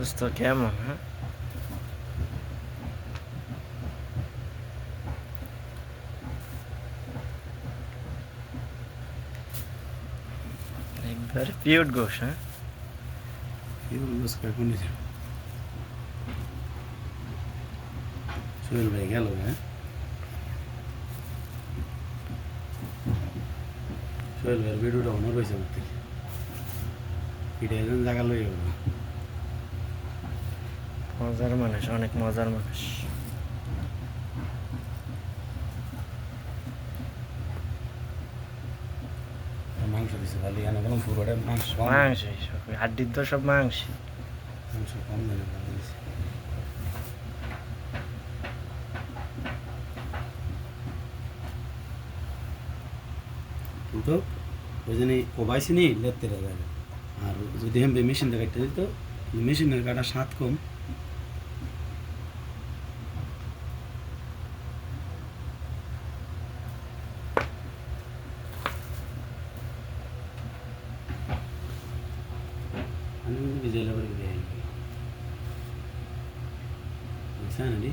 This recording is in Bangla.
দোস্ত কেমন হ্যাঁ একবার পিওর গোশ হ্যাঁ ইউজ এখন নিছে সোহেল ভাই গেল হ্যাঁ সোহেল ভাইয়ের ভিডিওটা অনার হয়েছে আমার থেকে এটা একজন জায়গা লই যাব মজার মানুষ অনেক মজার মানুষ। মাংস দিছে ভালো এনে গেলাম পুরোটা মাংস? মাংস সব হাড্ডির তো সব মাংস। মাংস কম দেন কিন্তু ওই জন্য কোবাইছি নি লেতে যাবে আর যদি হেমবে মেশিনটা কাটতে দিত মেশিনের কাটা স্বাদ কম। అన్ని విజయాలు కూడా తెలుసానండి